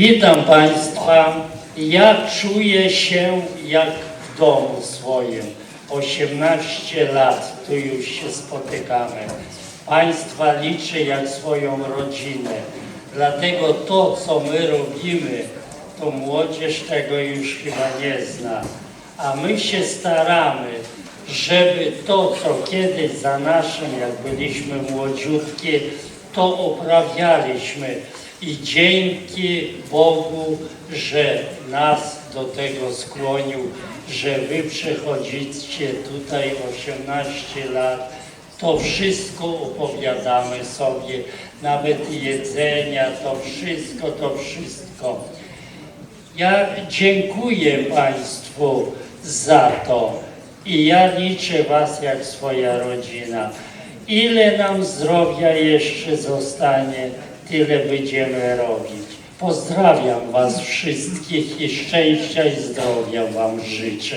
Witam Państwa. Ja czuję się jak w domu swoim. 18 lat tu już się spotykamy. Państwa liczę jak swoją rodzinę. Dlatego to, co my robimy, to młodzież tego już chyba nie zna. A my się staramy, żeby to, co kiedyś za naszym, jak byliśmy młodziutkie, to uprawialiśmy. I dzięki Bogu, że nas do tego skłonił, że wy przychodzicie tutaj 18 lat, to wszystko opowiadamy sobie, nawet jedzenia, to wszystko, to wszystko. Ja dziękuję Państwu za to i ja liczę Was jak swoja rodzina. Ile nam zdrowia jeszcze zostanie, tyle będziemy robić. Pozdrawiam Was wszystkich i szczęścia i zdrowia Wam życzę.